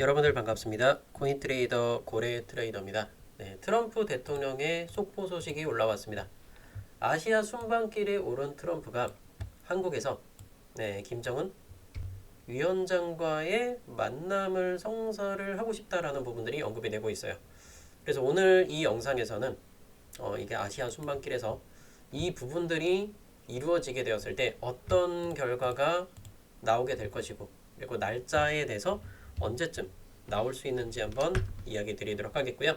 여러분들 반갑습니다. 코인 트레이더 고래 트레이더입니다. 네, 트럼프 대통령의 속보 소식이 올라왔습니다. 아시아 순방길에 오른 트럼프가 한국에서 네, 김정은 위원장과의 만남을 성사를 하고 싶다라는 부분들이 언급이 되고 있어요. 그래서 오늘 이 영상에서는 어, 이게 아시아 순방길에서 이 부분들이 이루어지게 되었을 때 어떤 결과가 나오게 될 것이고 그리고 날짜에 대해서 언제쯤 나올 수 있는지 한번 이야기 드리도록 하겠고요.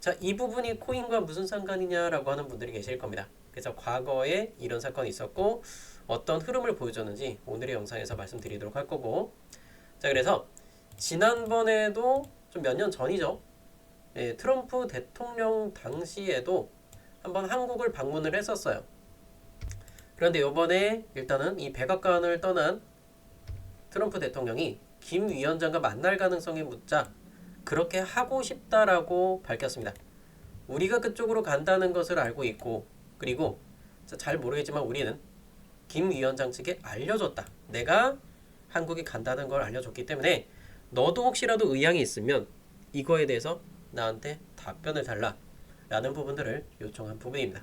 자, 이 부분이 코인과 무슨 상관이냐라고 하는 분들이 계실 겁니다. 그래서 과거에 이런 사건이 있었고 어떤 흐름을 보여줬는지 오늘의 영상에서 말씀드리도록 할 거고 자, 그래서 지난번에도 좀 몇 년 전이죠. 예, 트럼프 대통령 당시에도 한번 한국을 방문을 했었어요. 그런데 이번에 일단은 이 백악관을 떠난 트럼프 대통령이 김 위원장과 만날 가능성이 묻자 그렇게 하고 싶다라고 밝혔습니다. 우리가 그쪽으로 간다는 것을 알고 있고 그리고 잘 모르겠지만 우리는 김 위원장 측에 알려줬다. 내가 한국에 간다는 걸 알려줬기 때문에 너도 혹시라도 의향이 있으면 이거에 대해서 나한테 답변을 달라 라는 부분들을 요청한 부분입니다.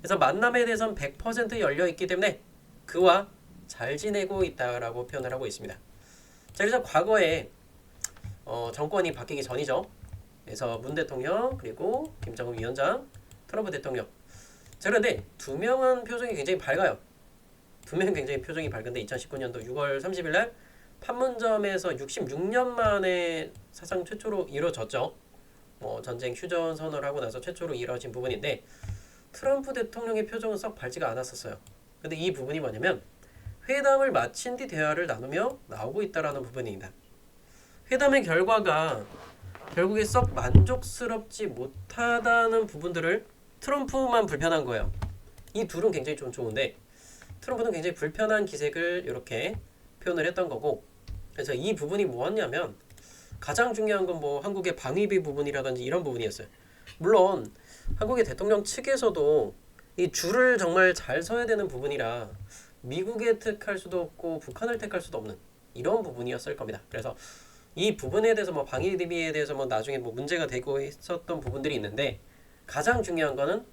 그래서 만남에 대해서는 100% 열려 있기 때문에 그와 잘 지내고 있다라고 표현을 하고 있습니다. 자, 그래서 과거에 어, 정권이 바뀌기 전이죠. 그래서 문 대통령 그리고 김정은 위원장, 트럼프 대통령. 자, 그런데 두 명은 표정이 굉장히 밝아요. 두 명은 굉장히 표정이 밝은데 2019년도 6월 30일 날 판문점에서 66년 만에 사상 최초로 이루어졌죠. 뭐 전쟁 휴전 선언을 하고 나서 최초로 이루어진 부분인데 트럼프 대통령의 표정은 썩 밝지가 않았었어요. 근데 이 부분이 뭐냐면 회담을 마친 뒤 대화를 나누며 나오고 있다라는 부분입니다. 회담의 결과가 결국에 썩 만족스럽지 못하다는 부분들을 트럼프만 불편한 거예요. 이 둘은 굉장히 좀 좋은데 트럼프는 굉장히 불편한 기색을 이렇게 표현을 했던 거고 그래서 이 부분이 뭐였냐면 가장 중요한 건 뭐 한국의 방위비 부분이라든지 이런 부분이었어요. 물론 한국의 대통령 측에서도 이 줄을 정말 잘 서야 되는 부분이라 미국에 택할 수도 없고 북한을 택할 수도 없는 이런 부분이었을 겁니다. 그래서 이 부분에 대해서 뭐 방위 대비에 대해서 뭐 나중에 뭐 문제가 되고 있었던 부분들이 있는데 가장 중요한 거는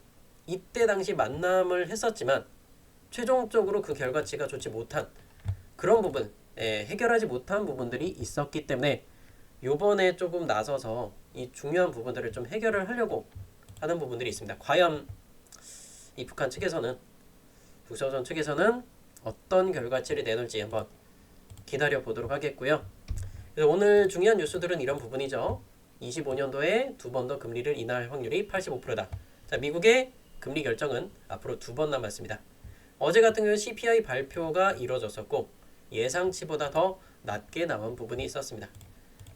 이때 당시 만남을 했었지만 최종적으로 그 결과치가 좋지 못한 그런 부분 예, 해결하지 못한 부분들이 있었기 때문에 요번에 조금 나서서 이 중요한 부분들을 좀 해결을 하려고 하는 부분들이 있습니다. 과연 이 북한 측에서는 북서전 측에서는 어떤 결과치를 내놓을지 한번 기다려 보도록 하겠고요. 오늘 중요한 뉴스들은 이런 부분이죠. 25년도에 두 번 더 금리를 인하할 확률이 85%다. 자, 미국의 금리 결정은 앞으로 두 번 남았습니다. 어제 같은 경우 CPI 발표가 이루어졌었고 예상치보다 더 낮게 나온 부분이 있었습니다.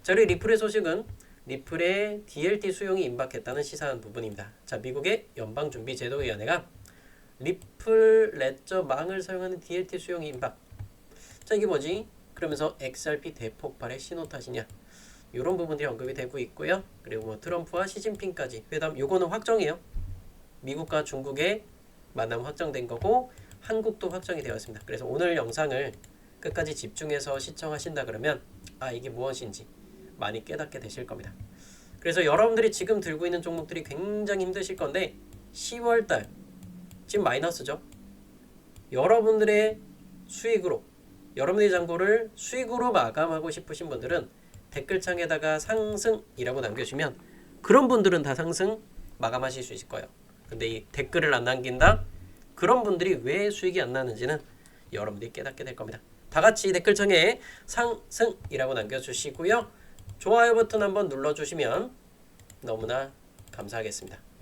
자, 그리고 리플의 소식은 리플의 DLT 수용이 임박했다는 시사한 부분입니다. 자, 미국의 연방준비제도위원회가 리플 레저 망을 사용하는 DLT 수용이 임박. 자, 이게 뭐지? 그러면서 XRP 대폭발의 신호 탓이냐? 이런 부분들이 언급이 되고 있고요. 그리고 뭐 트럼프와 시진핑까지 회담 요거는 확정이에요. 미국과 중국의 만남 확정된 거고 한국도 확정이 되었습니다. 그래서 오늘 영상을 끝까지 집중해서 시청하신다 그러면 아 이게 무엇인지 많이 깨닫게 되실 겁니다. 그래서 여러분들이 지금 들고 있는 종목들이 굉장히 힘드실 건데 10월달 지금 마이너스죠. 여러분들의 수익으로 여러분의 잔고를 수익으로 마감하고 싶으신 분들은 댓글창에다가 상승이라고 남겨주시면 그런 분들은 다 상승 마감하실 수 있을 거예요. 근데 이 댓글을 안 남긴다? 그런 분들이 왜 수익이 안 나는지는 여러분들이 깨닫게 될 겁니다. 다 같이 댓글창에 상승이라고 남겨주시고요. 좋아요 버튼 한번 눌러주시면 너무나 감사하겠습니다.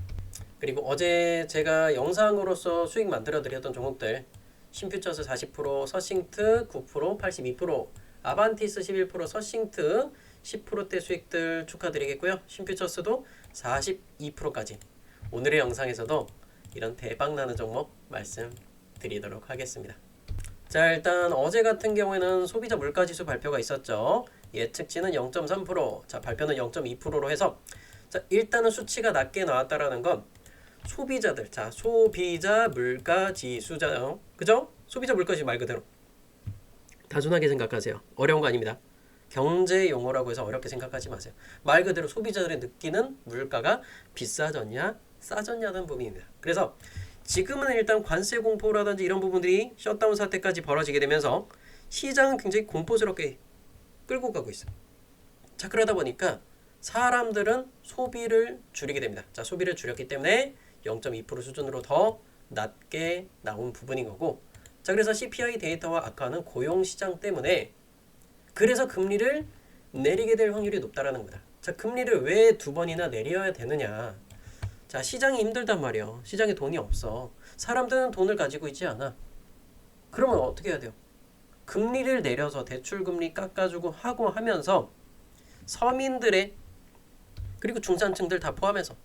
그리고 어제 제가 영상으로서 수익 만들어 드렸던 종목들 신퓨처스 40%, 서싱트 9%, 82%, 아반티스 11%, 서싱트 10%대 수익들 축하드리겠고요. 신퓨처스도 42%까지 오늘의 영상에서도 이런 대박 나는 종목 말씀드리도록 하겠습니다. 자 일단 어제 같은 경우에는 소비자 물가지수 발표가 있었죠. 예측치는 0.3%, 자 발표는 0.2%로 해서 자 일단은 수치가 낮게 나왔다라는 건 소비자들, 자 소비자 물가 지수잖아요, 그죠? 소비자 물가 지수 말 그대로 단순하게 생각하세요. 어려운 거 아닙니다. 경제 용어라고 해서 어렵게 생각하지 마세요. 말 그대로 소비자들이 느끼는 물가가 비싸졌냐 싸졌냐는 부분입니다. 그래서 지금은 일단 관세 공포라든지 이런 부분들이 셧다운 사태까지 벌어지게 되면서 시장은 굉장히 공포스럽게 끌고 가고 있어요. 자 그러다 보니까 사람들은 소비를 줄이게 됩니다. 자 소비를 줄였기 때문에 0.2% 수준으로 더 낮게 나온 부분인 거고 자 그래서 CPI 데이터와 악화하는 고용 시장 때문에 그래서 금리를 내리게 될 확률이 높다라는 겁니다. 자 금리를 왜 두 번이나 내려야 되느냐? 자 시장이 힘들단 말이에요. 시장에 돈이 없어. 사람들은 돈을 가지고 있지 않아. 그러면 어떻게 해야 돼요? 금리를 내려서 대출 금리 깎아주고 하고 하면서 서민들의 그리고 중산층들 다 포함해서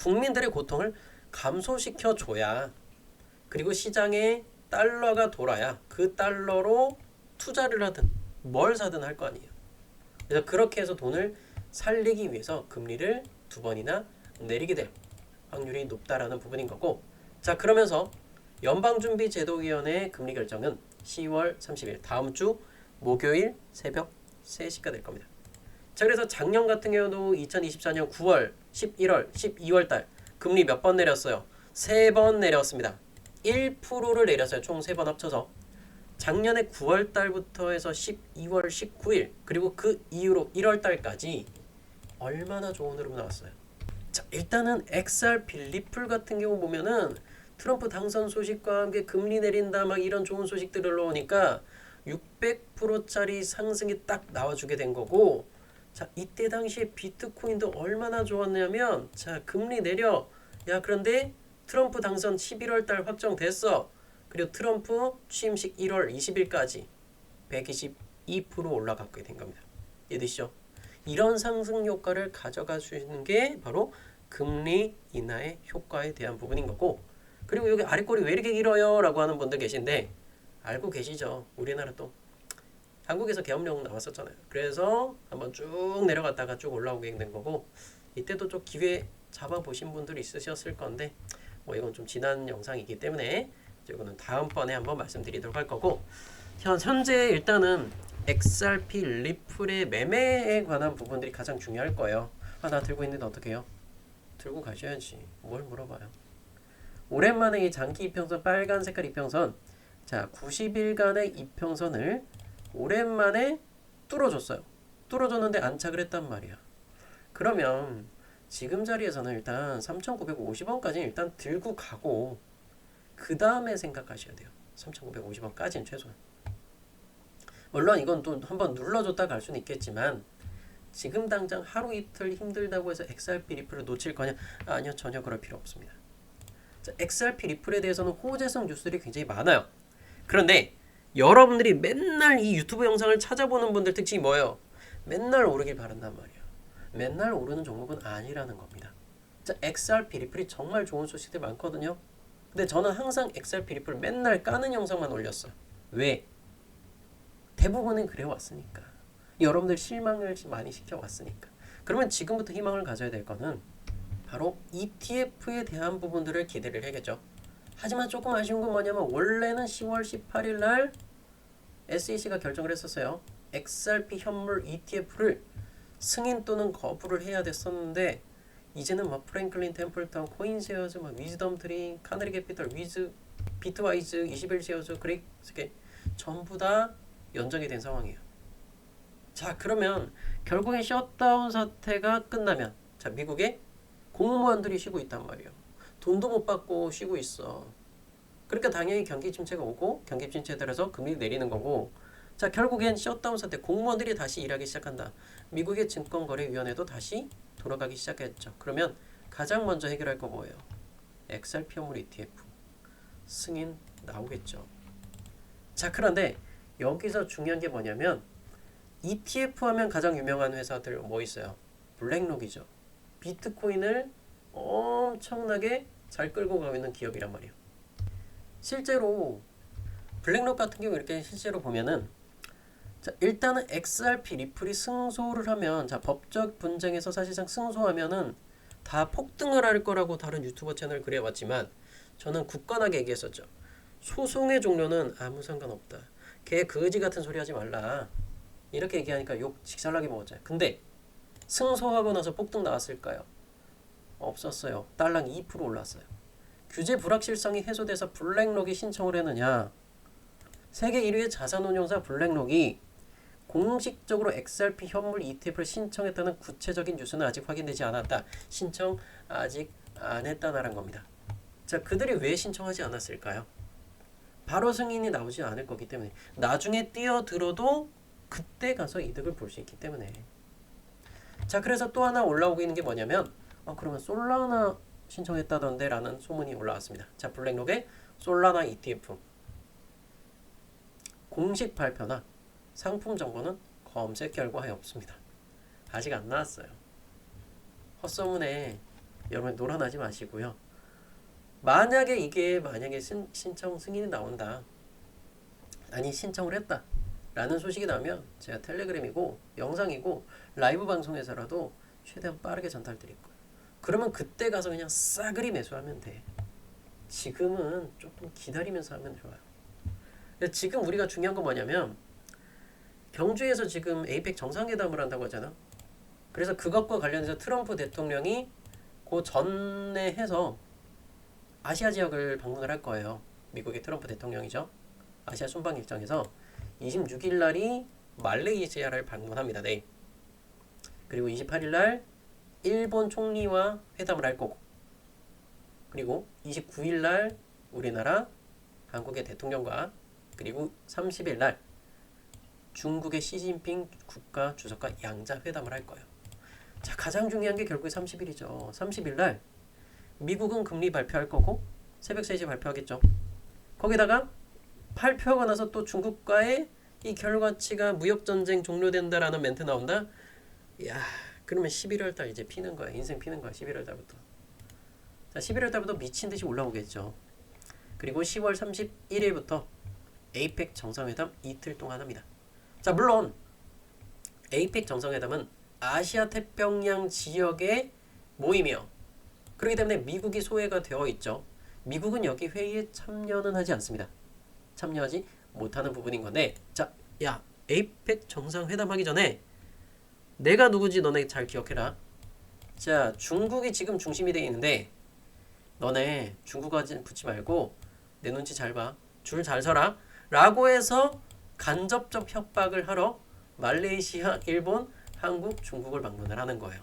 국민들의 고통을 감소시켜 줘야 그리고 시장에 달러가 돌아야 그 달러로 투자를 하든 뭘 사든 할 거 아니에요. 그래서 그렇게 해서 돈을 살리기 위해서 금리를 두 번이나 내리게 될 확률이 높다라는 부분인 거고 자 그러면서 연방준비제도위원회의 금리 결정은 10월 30일 다음 주 목요일 새벽 3시가 될 겁니다. 자 그래서 작년 같은 경우도 2024년 9월, 11월, 12월 달 금리 몇 번 내렸어요? 세 번 내렸습니다. 1%를 내렸어요. 총 세 번 합쳐서. 작년에 9월 달부터 해서 12월 19일 그리고 그 이후로 1월 달까지 얼마나 좋은 흐름 나왔어요. 자, 일단은 XRP 리플 같은 경우 보면은 트럼프 당선 소식과 함께 금리 내린다 막 이런 좋은 소식들을 넣으니까 600%짜리 상승이 딱 나와주게 된 거고 자 이때 당시에 비트코인도 얼마나 좋았냐면 자 금리 내려 야 그런데 트럼프 당선 11월 달 확정됐어 그리고 트럼프 취임식 1월 20일까지 122% 올라가게 된 겁니다 이해되시죠? 이런 상승 효과를 가져가 주는 게 바로 금리 인하의 효과에 대한 부분인 거고 그리고 여기 아랫골이 왜 이렇게 길어요? 라고 하는 분들 계신데 알고 계시죠? 우리나라 또 한국에서 계엄령 나왔었잖아요. 그래서 한번 쭉 내려갔다가 쭉 올라오게 된 거고 이때도 좀 기회 잡아보신 분들이 있으셨을 건데 뭐 이건 좀 지난 영상이기 때문에 이거는 다음번에 한번 말씀드리도록 할 거고 현, 현재 일단은 XRP 리플의 매매에 관한 부분들이 가장 중요할 거예요. 아 나 들고 있는데 어떻게 해요? 들고 가셔야지. 뭘 물어봐요. 오랜만에 이 장기 이평선 빨간 색깔 이평선 자 90일간의 이평선을 오랜만에 뚫어줬어요. 뚫어줬는데 안착을 했단 말이야. 그러면 지금 자리에서는 일단 3,950원까지 일단 들고 가고 그 다음에 생각하셔야 돼요. 3,950원까지는 최소한. 물론 이건 또 한번 눌러줬다 갈 수는 있겠지만 지금 당장 하루 이틀 힘들다고 해서 XRP 리플을 놓칠 거냐? 아니요 전혀 그럴 필요 없습니다. 자, XRP 리플에 대해서는 호재성 뉴스들이 굉장히 많아요. 그런데 여러분들이 맨날 이 유튜브 영상을 찾아보는 분들 특징이 뭐예요? 맨날 오르길 바란단 말이에요. 맨날 오르는 종목은 아니라는 겁니다. 자, XRP 리플이 정말 좋은 소식들 많거든요. 근데 저는 항상 XRP 리플 맨날 까는 영상만 올렸어요. 왜? 대부분은 그래 왔으니까. 여러분들 실망을 많이 시켜 왔으니까. 그러면 지금부터 희망을 가져야 될 거는 바로 ETF에 대한 부분들을 기대를 해야겠죠. 하지만 조금 아쉬운 건 뭐냐면 원래는 10월 18일 날 SEC가 결정을 했었어요. XRP 현물 ETF를 승인 또는 거부를 해야 됐었는데 이제는 뭐 프랭클린 템플턴, 코인세어즈, 뭐 위즈덤 트리, 카네리 캐피털, 위즈, 비트와이즈, 21세어즈, 그레이스게 전부 다 연장이 된 상황이에요. 자 그러면 결국엔 셧다운 사태가 끝나면 자 미국에 공무원들이 쉬고 있단 말이에요. 돈도 못 받고 쉬고 있어. 그러니까 당연히 경기 침체가 오고 경기 침체에 따라서 금리 내리는 거고 자 결국엔 셧다운 사태 공무원들이 다시 일하기 시작한다. 미국의 증권거래위원회도 다시 돌아가기 시작했죠. 그러면 가장 먼저 해결할 거 뭐예요? XRP 현물 ETF 승인 나오겠죠. 자 그런데 여기서 중요한 게 뭐냐면 ETF 하면 가장 유명한 회사들 뭐 있어요? 블랙록이죠. 비트코인을 엄청나게 잘 끌고 가고 있는 기업이란 말이에요. 실제로 블랙록 같은 경우 이렇게 실제로 보면은 자, 일단은 XRP 리플이 승소를 하면 자, 법적 분쟁에서 사실상 승소하면은 다 폭등을 할 거라고 다른 유튜버 채널 그려봤지만 저는 굳건하게 얘기했었죠. 소송의 종료는 아무 상관없다. 걔 거지 같은 소리 하지 말라. 이렇게 얘기하니까 욕 직살나게 먹었잖아요. 근데 승소하고 나서 폭등 나왔을까요? 없었어요. 달랑 2% 올랐어요. 규제 불확실성이 해소돼서 블랙록이 신청을 했느냐? 세계 1위의 자산운용사 블랙록이 공식적으로 XRP 현물 ETF를 신청했다는 구체적인 뉴스는 아직 확인되지 않았다. 신청 아직 안 했다는 겁니다. 자, 그들이 왜 신청하지 않았을까요? 바로 승인이 나오지 않을 거기 때문에 나중에 뛰어들어도 그때 가서 이득을 볼 수 있기 때문에 자 그래서 또 하나 올라오고 있는 게 뭐냐면 어 그러면 솔라나 신청했다던데 라는 소문이 올라왔습니다. 자 블랙록의 솔라나 ETF 공식 발표나 상품 정보는 검색 결과에 없습니다. 아직 안 나왔어요. 헛소문에 여러분 놀아나지 마시고요. 만약에 이게 만약에 신, 신청 승인이 나온다. 아니 신청을 했다 라는 소식이 나면 제가 텔레그램이고 영상이고 라이브 방송에서라도 최대한 빠르게 전달 드릴 거예요. 그러면 그때 가서 그냥 싸그리 매수하면 돼. 지금은 조금 기다리면서 하면 좋아요. 지금 우리가 중요한 건 뭐냐면 경주에서 지금 에이펙 정상회담을 한다고 하잖아. 그래서 그것과 관련해서 트럼프 대통령이 그 전에 해서 아시아 지역을 방문을 할 거예요. 미국의 트럼프 대통령이죠. 아시아 순방 일정에서 26일 날이 말레이시아를 방문합니다. 네. 그리고 28일 날 일본 총리와 회담을 할 거고. 그리고 29일 날 우리나라 한국의 대통령과 그리고 30일 날 중국의 시진핑 국가 주석과 양자 회담을 할 거예요. 자, 가장 중요한 게 결국에 30일이죠. 30일 날 미국은 금리 발표할 거고 새벽 3시에 발표하겠죠. 거기다가 발표하고 나서 또 중국과의 이 결과치가 무역 전쟁 종료된다라는 멘트 나온다. 야, 그러면 11월 달 이제 피는 거야. 인생 피는 거야. 11월 달부터. 자, 11월 달부터 미친 듯이 올라오겠죠. 그리고 10월 31일부터 에이펙 정상회담 이틀 동안 합니다. 자, 물론 에이펙 정상회담은 아시아 태평양 지역의 모임이요. 그렇기 때문에 미국이 소외가 되어 있죠. 미국은 여기 회의에 참여는 하지 않습니다. 참여하지 못하는 부분인 건데 자, 야 에이펙 정상회담 하기 전에 내가 누구지 너네 잘 기억해라. 자, 중국이 지금 중심이 돼 있는데 너네 중국어 붙지 말고 내 눈치 잘 봐. 줄 잘 서라. 라고 해서 간접적 협박을 하러 말레이시아, 일본, 한국, 중국을 방문을 하는 거예요.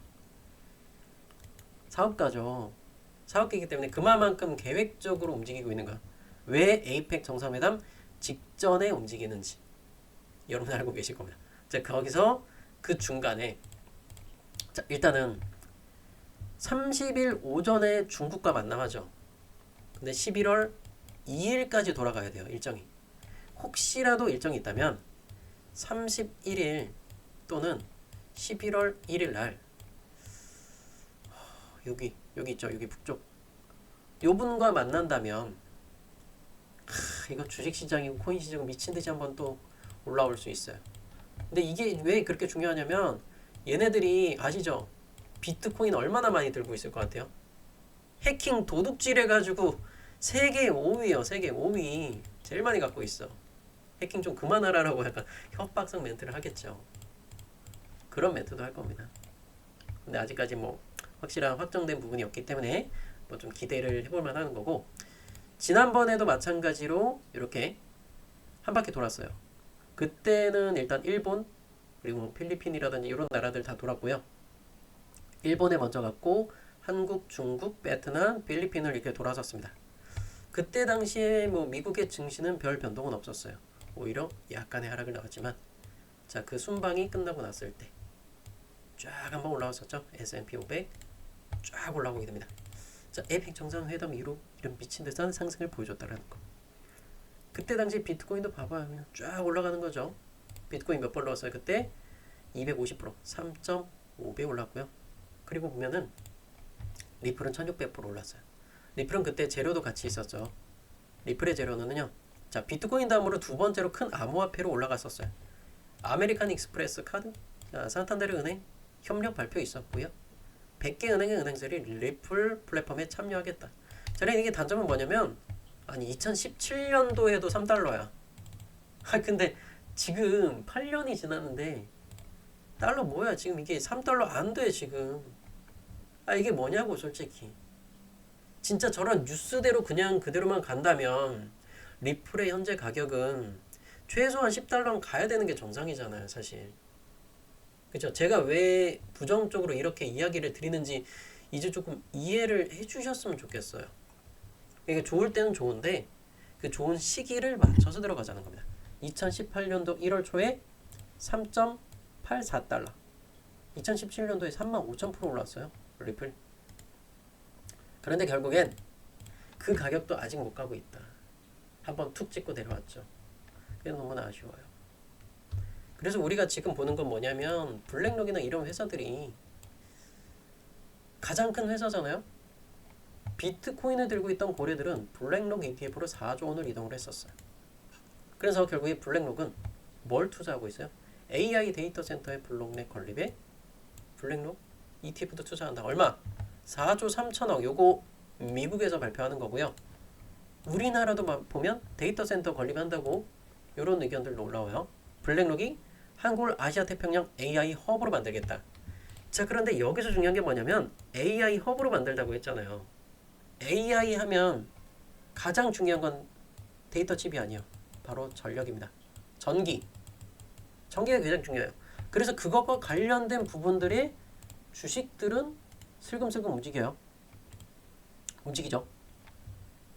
사업가죠. 사업가이기 때문에 그만큼 계획적으로 움직이고 있는 거야. 왜 에이펙 정상회담 직전에 움직이는지 여러분 알고 계실 겁니다. 자 거기서 그 중간에 자 일단은 30일 오전에 중국과 만남하죠. 근데 11월 2일까지 돌아가야 돼요 일정이. 혹시라도 일정이 있다면 31일 또는 11월 1일 날 여기 여기 있죠 여기 북쪽 요 분과 만난다면 하, 이거 주식 시장이고 코인 시장 미친 듯이 한번 또 올라올 수 있어요. 근데 이게 왜 그렇게 중요하냐면 얘네들이 아시죠? 비트코인 얼마나 많이 들고 있을 것 같아요? 해킹 도둑질 해가지고 세계 5위요. 세계 5위. 제일 많이 갖고 있어. 해킹 좀 그만하라라고 약간 협박성 멘트를 하겠죠. 그런 멘트도 할 겁니다. 근데 아직까지 뭐 확실한 확정된 부분이 없기 때문에 뭐 좀 기대를 해볼 만한 거고 지난번에도 마찬가지로 이렇게 한 바퀴 돌았어요. 그때는 일단 일본 그리고 뭐 필리핀이라든지 이런 나라들 다 돌았고요. 일본에 먼저 갔고 한국, 중국, 베트남, 필리핀을 이렇게 돌아섰습니다. 그때 당시에 뭐 미국의 증시는 별 변동은 없었어요. 오히려 약간의 하락을 나왔지만 자 그 순방이 끝나고 났을 때 쫙 한번 올라왔었죠. S&P 500 쫙 올라오게 됩니다. 자, 에펙 정상 회담 이후로 이런 미친 듯한 상승을 보여줬다라는 거. 그때 당시 비트코인도 봐봐요. 쫙 올라가는 거죠. 비트코인 몇 번 올랐어요? 그때 250% 3.5배 올랐고요. 그리고 보면은 리플은 1600% 올랐어요. 리플은 그때 재료도 같이 있었죠. 리플의 재료는요. 자, 비트코인 다음으로 두 번째로 큰 암호화폐로 올라갔었어요. 아메리칸 익스프레스 카드, 자, 산탄데르 은행 협력 발표 있었고요. 100개 은행의 은행들이 리플 플랫폼에 참여하겠다. 저는 이게 단점은 뭐냐면 아니 2017년도에도 3달러야. 아 근데 지금 8년이 지났는데 달러 뭐야? 지금 이게 3달러 안 돼 지금. 아 이게 뭐냐고 솔직히. 진짜 저런 뉴스대로 그냥 그대로만 간다면 리플의 현재 가격은 최소한 10달러는 가야 되는 게 정상이잖아요 사실. 그죠? 제가 왜 부정적으로 이렇게 이야기를 드리는지 이제 조금 이해를 해주셨으면 좋겠어요 이게 좋을 때는 좋은데 그 좋은 시기를 맞춰서 들어가자는 겁니다 2018년도 1월 초에 3.84달러. 2017년도에 3만 5천 프로 올랐어요. 리플. 그런데 결국엔 그 가격도 아직 못 가고 있다. 한번 툭 찍고 내려왔죠. 그게 너무나 아쉬워요. 그래서 우리가 지금 보는 건 뭐냐면 블랙록이나 이런 회사들이 가장 큰 회사잖아요. 비트코인을 들고 있던 고래들은 블랙록 ETF로 4조 원을 이동을 했었어요. 그래서 결국에 블랙록은 뭘 투자하고 있어요? AI 데이터 센터의 블록넷 건립에 블랙록 ETF도 투자한다. 얼마? 4조 3천억. 요거 미국에서 발표하는 거고요. 우리나라도 막 보면 데이터 센터 건립한다고 이런 의견들도 올라와요. 블랙록이 한국을 아시아 태평양 AI 허브로 만들겠다. 자 그런데 여기서 중요한 게 뭐냐면 AI 허브로 만들다고 했잖아요. AI 하면 가장 중요한 건 데이터 칩이 아니에요. 바로 전력입니다. 전기. 전기가 가장 중요해요. 그래서 그것과 관련된 부분들의 주식들은 슬금슬금 움직여요. 움직이죠.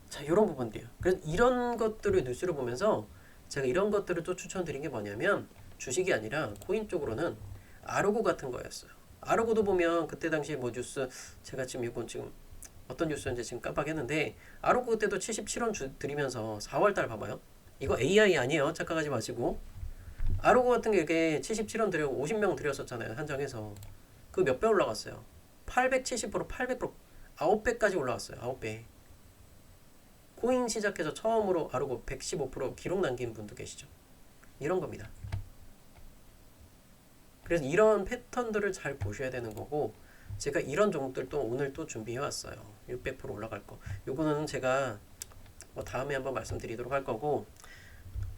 자, 이런 부분들이에요. 그래서 이런 것들을 뉴스를 보면서 제가 이런 것들을 또 추천드린 게 뭐냐면 주식이 아니라 코인 쪽으로는 아르고 같은 거였어요. 아르고도 보면 그때 당시에 뭐 뉴스 제가 지금 이건 지금 어떤 뉴스인지 지금 깜빡했는데 아르고 그때도 77원 주, 드리면서 4월 달 봐봐요. 이거 AI 아니에요. 착각하지 마시고. 아르고 같은 게 이게 77원 드려 50명 드렸었잖아요. 한정해서. 그 몇 배 올라갔어요. 870% 800% 9배까지 올라갔어요. 9배. 코인 시작해서 처음으로 아르고 115% 기록 남긴 분도 계시죠. 이런 겁니다. 그래서 이런 패턴들을 잘 보셔야 되는 거고 제가 이런 종목들도 오늘 또 준비해 왔어요. 600% 올라갈 거. 요거는 제가 뭐 다음에 한번 말씀드리도록 할 거고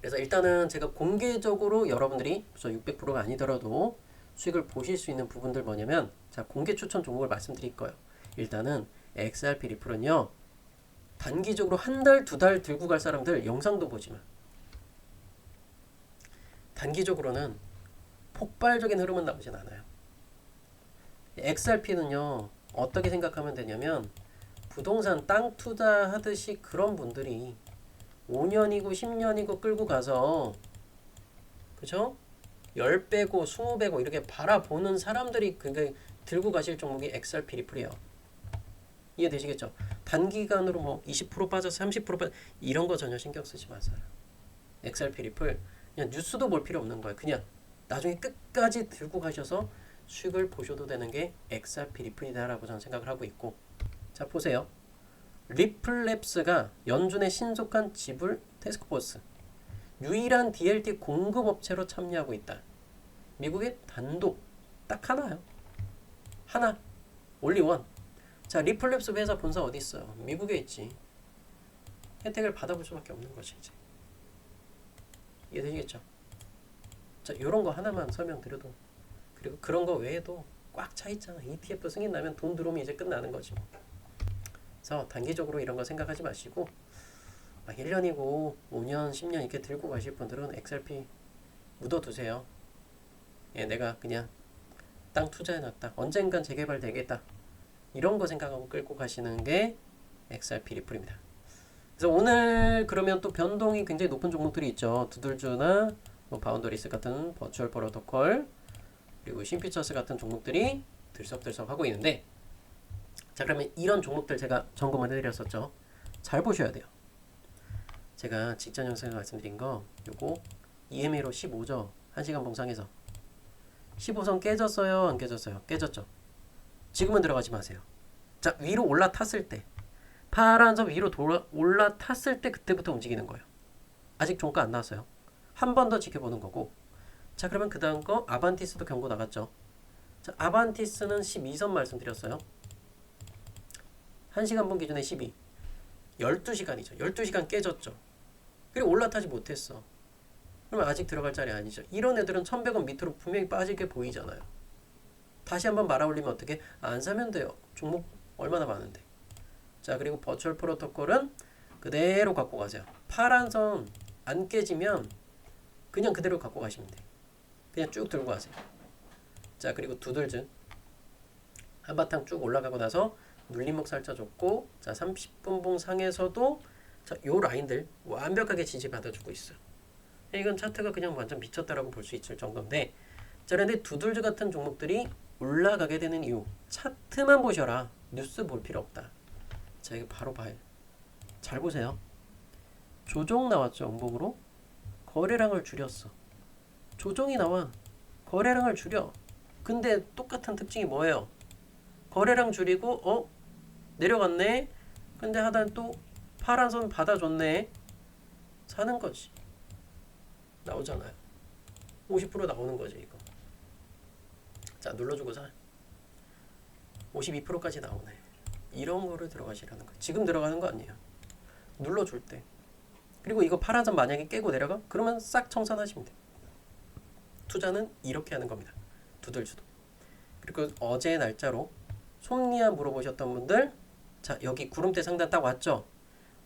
그래서 일단은 제가 공개적으로 여러분들이 저 600%가 아니더라도 수익을 보실 수 있는 부분들 뭐냐면 자 공개 추천 종목을 말씀드릴 거예요. 일단은 XRP 리플은요 단기적으로 한 달, 두달 들고 갈 사람들 영상도 보지만 단기적으로는 폭발적인 흐름은 나오진 않아요. XRP는요 어떻게 생각하면 되냐면 부동산 땅 투자하듯이 그런 분들이 5년이고 10년이고 끌고 가서 그죠? 10배고 20배고 이렇게 바라보는 사람들이 그게 들고 가실 종목이 XRP 리플이에요. 이해되시겠죠? 단기간으로 뭐 20% 빠져서 30% 빠져 이런 거 전혀 신경 쓰지 마세요. XRP 리플 그냥 뉴스도 볼 필요 없는 거예요. 그냥 나중에 끝까지 들고 가셔서 수익을 보셔도 되는 게 XRP 리플이다라고 저는 생각을 하고 있고 자 보세요. 리플랩스가 연준의 신속한 지불 테스크포스 유일한 DLT 공급 업체로 참여하고 있다. 미국의 단독 딱 하나요. 하나 올리원. 자 리플랩스 회사 본사 어디 있어요? 미국에 있지. 혜택을 받아볼 수밖에 없는 것이 이제 이해되시겠죠? 자 이런 거 하나만 설명드려도 그리고 그런 거 외에도 꽉 차 있잖아. ETF 승인 나면 돈 들어오면 이제 끝나는 거지. 뭐. 그래서 단기적으로 이런 거 생각하지 마시고 막 1년이고 5년, 10년 이렇게 들고 가실 분들은 XRP 묻어두세요. 예, 내가 그냥 땅 투자해놨다. 언젠간 재개발 되겠다. 이런 거 생각하고 끌고 가시는 게 XRP 리플입니다. 그래서 오늘 그러면 또 변동이 굉장히 높은 종목들이 있죠. 두들주나 뭐 바운더리스 같은 버추얼 프로토콜 그리고 심피처스 같은 종목들이 들썩들썩 하고 있는데 자 그러면 이런 종목들 제가 점검을 해드렸었죠. 잘 보셔야 돼요. 제가 직전 영상에 말씀드린 거 요거 EMA로 15죠. 1시간 봉상에서 15선 깨졌어요? 안 깨졌어요? 깨졌죠. 지금은 들어가지 마세요. 자 위로 올라탔을 때 파란 점 위로 돌아, 올라탔을 때 그때부터 움직이는 거예요. 아직 종가 안 나왔어요. 한 번 더 지켜보는 거고 자 그러면 그 다음 거 아반티스도 경고 나갔죠. 자 아반티스는 12선 말씀드렸어요. 1시간 분 기준에 12. 12시간이죠. 12시간 깨졌죠. 그리고 올라타지 못했어. 그러면 아직 들어갈 자리 아니죠. 이런 애들은 1100원 밑으로 분명히 빠지게 보이잖아요. 다시 한번 말아 올리면 어떻게 안 사면 돼요. 종목 얼마나 많은데. 자, 그리고 버추얼 프로토콜은 그대로 갖고 가세요. 파란 선 안 깨지면 그냥 그대로 갖고 가시면 돼요. 그냥 쭉 들고 가세요. 자, 그리고 두들즈 한바탕 쭉 올라가고 나서 눌림목 살짝 줬고 자, 30분봉 상에서도 자, 요 라인들 완벽하게 지지받아주고 있어요. 이건 차트가 그냥 완전 미쳤다라고 볼 수 있을 정도인데 자, 그런데 두들즈 같은 종목들이 올라가게 되는 이유 차트만 보셔라. 뉴스 볼 필요 없다. 자, 이거 바로 봐요. 잘 보세요. 조정 나왔죠, 음봉으로. 거래량을 줄였어. 조정이 나와. 거래량을 줄여. 근데 똑같은 특징이 뭐예요? 거래량 줄이고 어? 내려갔네. 근데 하단 또 파란 선 받아줬네. 사는 거지. 나오잖아요. 50% 나오는 거지, 이거. 자, 눌러주고 사. 52%까지 나오네. 이런 거를 들어가시라는 거. 지금 들어가는 거 아니에요. 눌러줄 때. 그리고 이거 파란 선 만약에 깨고 내려가? 그러면 싹 청산하시면 돼요. 투자는 이렇게 하는 겁니다. 두들주도. 그리고 어제 날짜로 솜니아 물어보셨던 분들 자 여기 구름대 상단 딱 왔죠?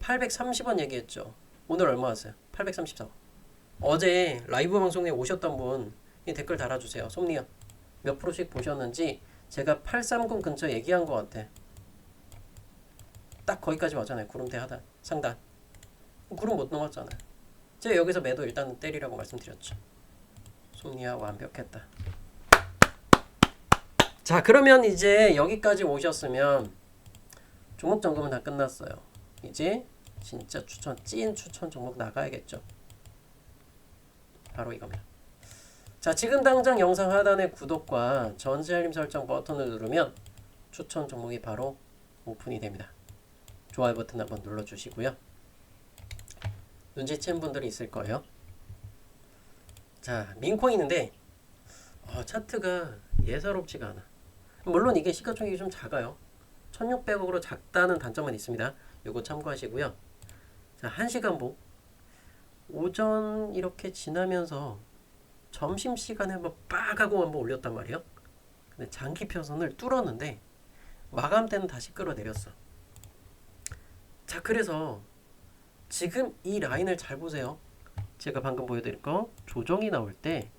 830원 얘기했죠. 오늘 얼마 왔어요? 834원. 어제 라이브 방송에 오셨던 분이 댓글 달아주세요. 솜니아 몇 프로씩 보셨는지 제가 830 근처 얘기한 것 같아. 딱 거기까지 왔잖아요. 구름대 하단 상단. 구름 못 넘었잖아요. 제가 여기서 매도 일단 때리라고 말씀드렸죠. 솜니아 완벽했다. 자 그러면 이제 여기까지 오셨으면 종목 점검은 다 끝났어요. 이제 진짜 추천 찐 추천 종목 나가야겠죠. 바로 이겁니다. 자 지금 당장 영상 하단의 구독과 전체 알림 설정 버튼을 누르면 추천 종목이 바로 오픈이 됩니다. 좋아요 버튼 한번 눌러주시고요. 눈치챈 분들이 있을 거예요. 자 민코인인데 어, 차트가 예사롭지가 않아. 물론 이게 시가총액이 좀 작아요. 1600억으로 작다는 단점은 있습니다. 요거 참고하시고요. 자, 1시간 보 오전 이렇게 지나면서 점심시간에 한번 빡 하고 한번 올렸단 말이에요. 근데 장기 표선을 뚫었는데 마감 때는 다시 끌어내렸어. 자, 그래서 지금 이 라인을 잘 보세요. 제가 방금 보여드릴 거 조정이 나올 때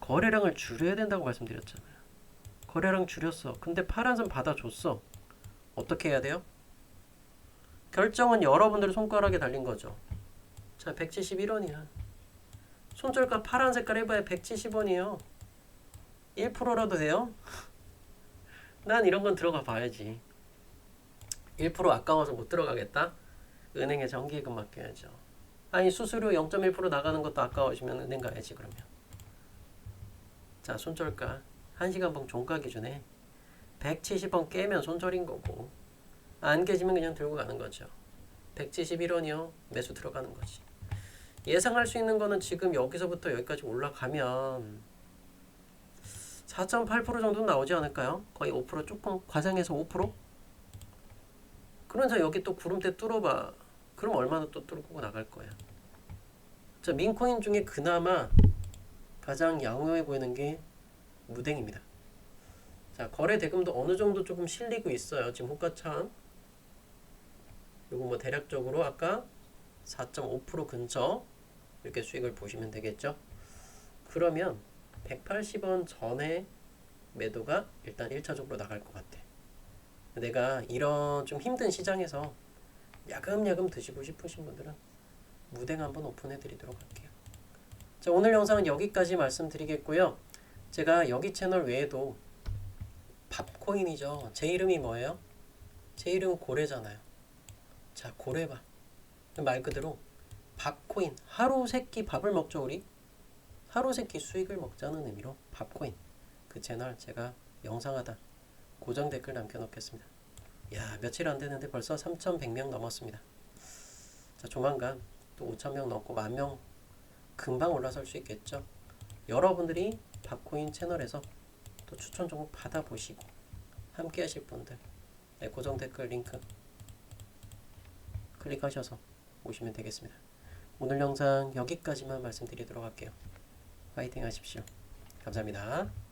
거래량을 줄여야 된다고 말씀드렸잖아요. 거래량 줄였어. 근데 파란선 받아줬어. 어떻게 해야 돼요? 결정은 여러분들의 손가락에 달린 거죠. 자, 171원이야. 손절가 파란 색깔 해봐야 170원이에요. 1%라도 돼요? 난 이런 건 들어가 봐야지. 1% 아까워서 못 들어가겠다? 은행에 정기예금 맡겨야죠. 아니 수수료 0.1% 나가는 것도 아까워지면 은행 가야지 그러면. 자, 손절가 1시간 봉 종가 기준에 170원 깨면 손절인 거고 안 깨지면 그냥 들고 가는 거죠. 171원이요. 매수 들어가는 거지. 예상할 수 있는 거는 지금 여기서부터 여기까지 올라가면 4.8% 정도 나오지 않을까요? 거의 5% 조금 과장해서 5%? 그러면서 여기 또 구름대 뚫어봐. 그럼 얼마나 또 뚫고 나갈 거야. 자, 민코인 중에 그나마 가장 양호해 보이는 게 무댕입니다. 자, 거래 대금도 어느 정도 조금 실리고 있어요. 지금 호가창. 요거 뭐 대략적으로 아까 4.5% 근처 이렇게 수익을 보시면 되겠죠. 그러면 180원 전에 매도가 일단 1차적으로 나갈 것 같아. 내가 이런 좀 힘든 시장에서 야금야금 드시고 싶으신 분들은 무댕 한번 오픈해 드리도록 할게요. 자, 오늘 영상은 여기까지 말씀드리겠고요. 제가 여기 채널 외에도 밥코인이죠. 제 이름이 뭐예요? 제 이름 고래잖아요. 자, 고래밥. 말 그대로 밥코인. 하루 세끼 밥을 먹죠, 우리? 하루 세끼 수익을 먹자는 의미로 밥코인. 그 채널 제가 영상하다 고정 댓글 남겨놓겠습니다. 야, 며칠 안 됐는데 벌써 3,100명 넘었습니다. 자, 조만간 또 5,000명 넘고 만 명 금방 올라설 수 있겠죠. 여러분들이 밥코인 채널에서 또 추천 종목 받아보시고 함께 하실 분들 네, 고정 댓글 링크 클릭하셔서 오시면 되겠습니다. 오늘 영상 여기까지만 말씀드리도록 할게요. 파이팅 하십시오. 감사합니다.